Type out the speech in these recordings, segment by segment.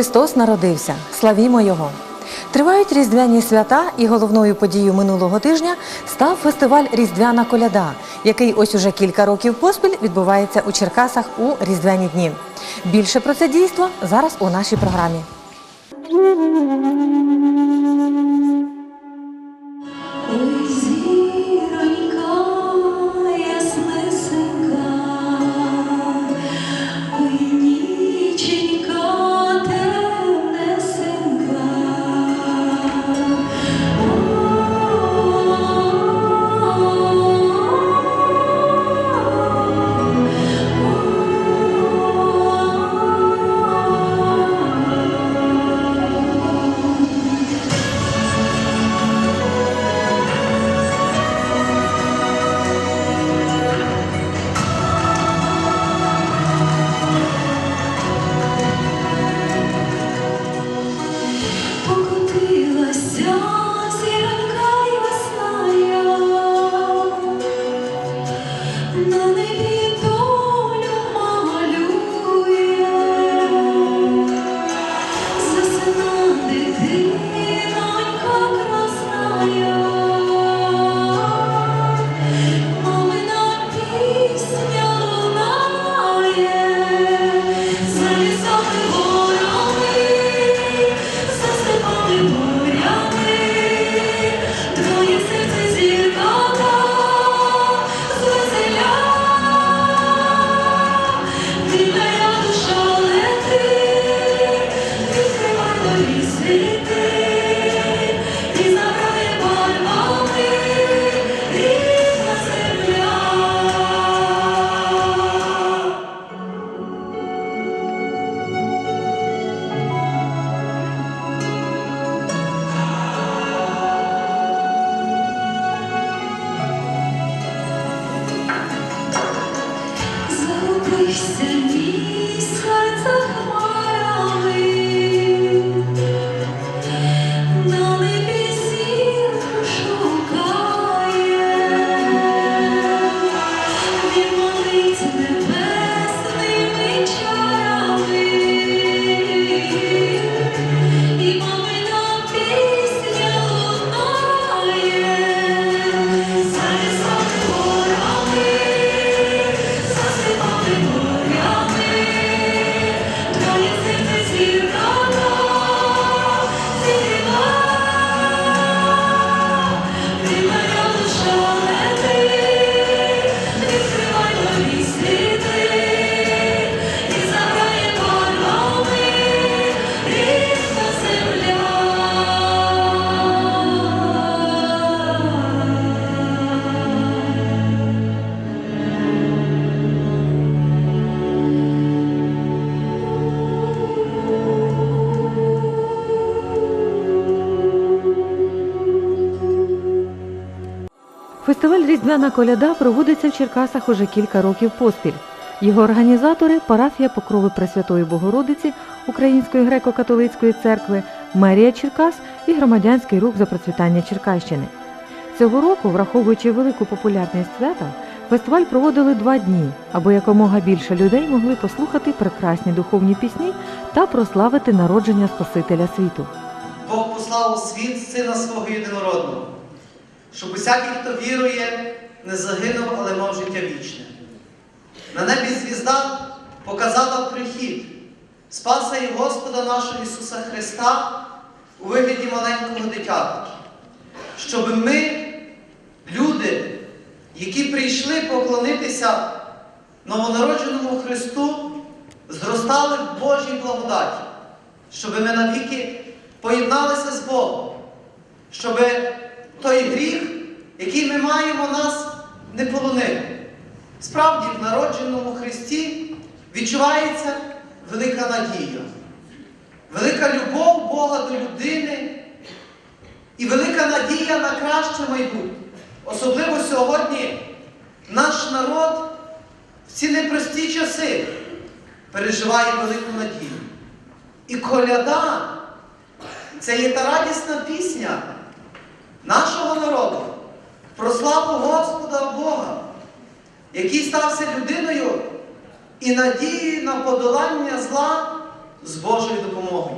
Христос народився, славімо Його! Тривають різдвяні свята, і головною подією минулого тижня став фестиваль Різдвяна коляда, який ось уже кілька років поспіль відбувається у Черкасах у різдвяні дні. Більше про це дійство зараз у нашій програмі. Фестиваль Різдвяна коляда проводиться в Черкасах уже кілька років поспіль. Його організатори парафія Покрови Пресвятої Богородиці Української греко-католицької церкви, мерія Черкас і громадянський рух за процвітання Черкащини. Цього року, враховуючи велику популярність свята, фестиваль проводили два дні, аби якомога більше людей могли послухати прекрасні духовні пісні та прославити народження Спасителя світу. Бог послав у світ Сина свого єдинородного, щоб усякий, хто вірує, не загинув, але мав життя вічне. На небі звізда показала прихід. Спаса і Господа нашого Ісуса Христа у вигляді маленького дитятка, щоб ми, люди, які прийшли поклонитися новонародженому Христу, зростали в Божій благодаті, щоб ми навіки поєдналися з Богом, щоб гріх, який ми маємо, нас не полонив. Справді, в народженому Христі відчувається велика надія, велика любов Бога до людини і велика надія на краще майбутнє. Особливо сьогодні наш народ в ці непрості часи переживає велику надію. І коляда це є та радісна пісня нашого народу про славу Господа Бога, який стався людиною і надією на подолання зла з Божою допомогою.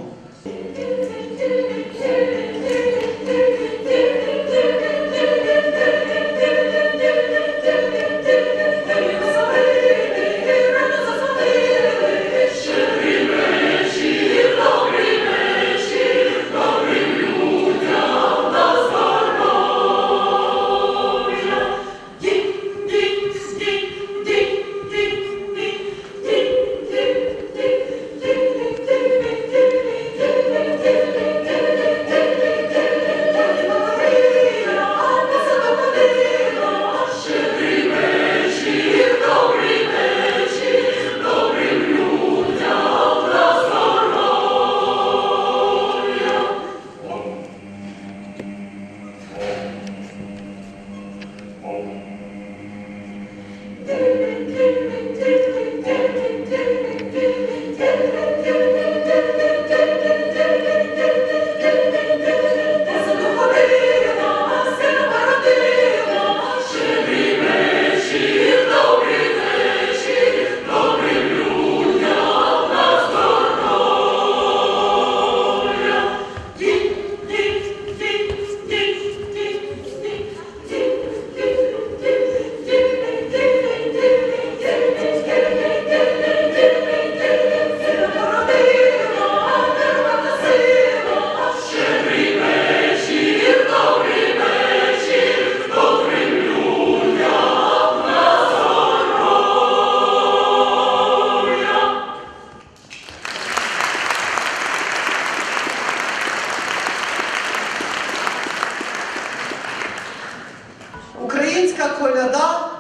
Коляда,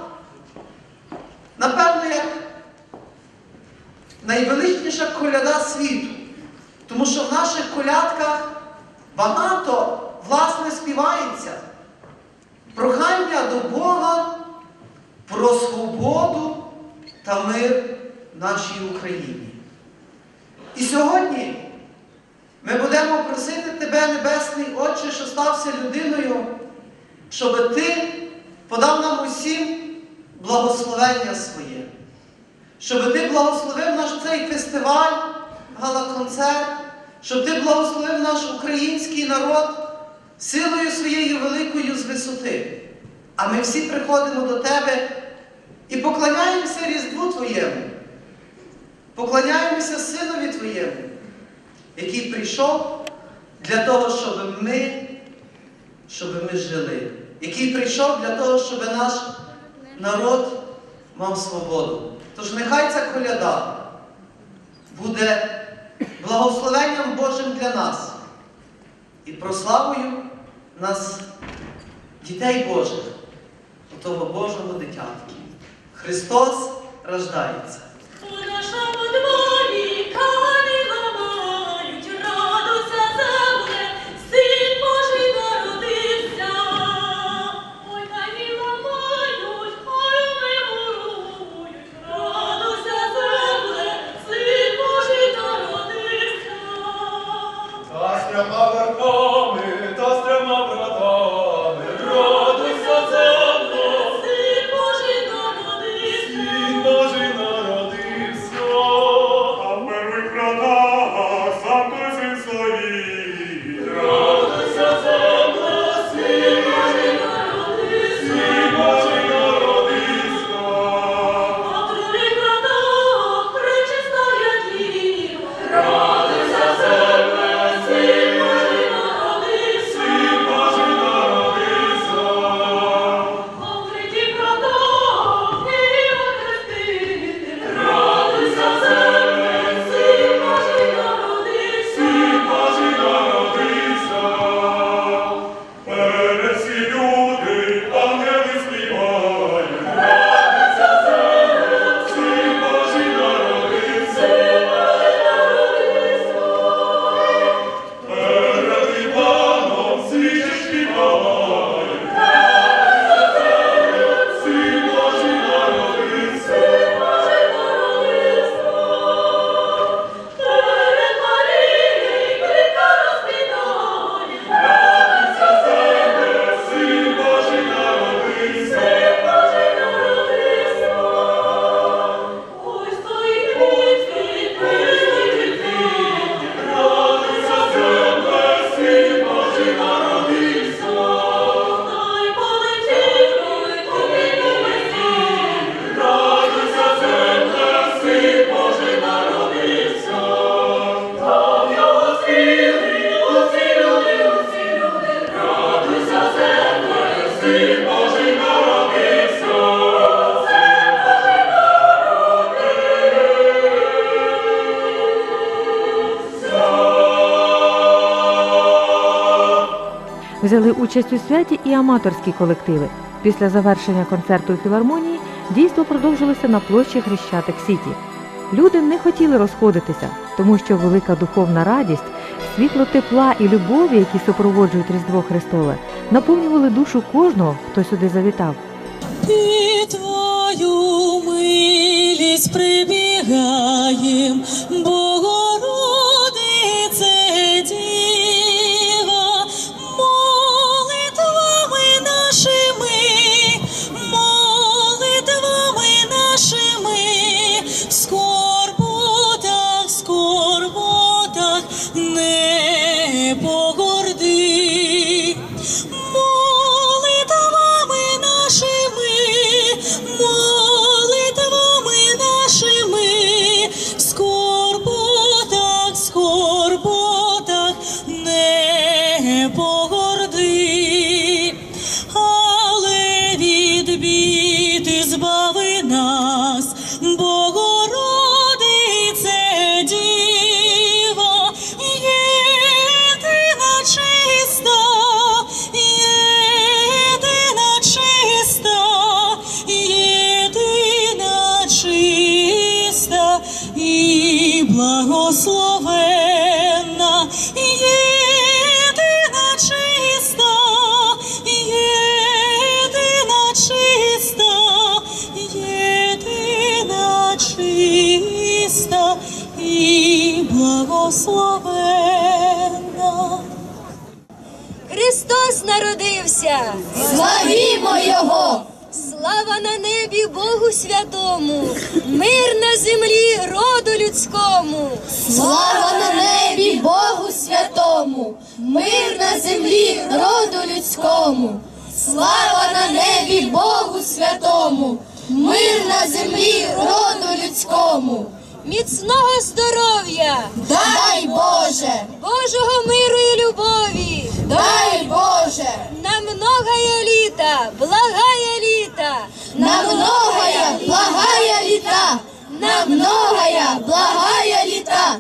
напевно, як найвеличніша коляда світу. Тому що в наших колядках багато, власне, співається. Прохання до Бога про свободу та мир нашій Україні. І сьогодні ми будемо просити Тебе, Небесний Отче, що стався людиною, щоб Ти подав нам усім благословення своє, щоб Ти благословив наш цей фестиваль, гала-концерт, щоб Ти благословив наш український народ силою своєю великою з висоти. А ми всі приходимо до Тебе і поклоняємося Різдву Твоєму, поклоняємося Синові Твоєму, який прийшов для того, щоб ми, щоб ми жили, який прийшов для того, щоб наш народ мав свободу. Тож нехай ця коляда буде благословенням Божим для нас і прославою нас, дітей Божих, того Божого дитятки. Христос рождається. Взяли участь у святі і аматорські колективи. Після завершення концерту у філармонії дійство продовжилося на площі Хрещатик Сіті. Люди не хотіли розходитися, тому що велика духовна радість, світло тепла і любові, які супроводжують Різдво Христове, наповнювали душу кожного, хто сюди завітав. І твою милість прибігаєм, Богородице благословенна. Христос народився! Славімо Його! Слава на небі Богу святому! Мир на землі роду людському! Слава на небі Богу святому! Мир на землі роду людському! Слава на небі Богу святому! Мир на землі роду людському! Міцного здоров'я! Дай Боже! Божого миру і любові! Дай Боже! На многое літа, благая літа! На многое благая літа! На многое благая літа!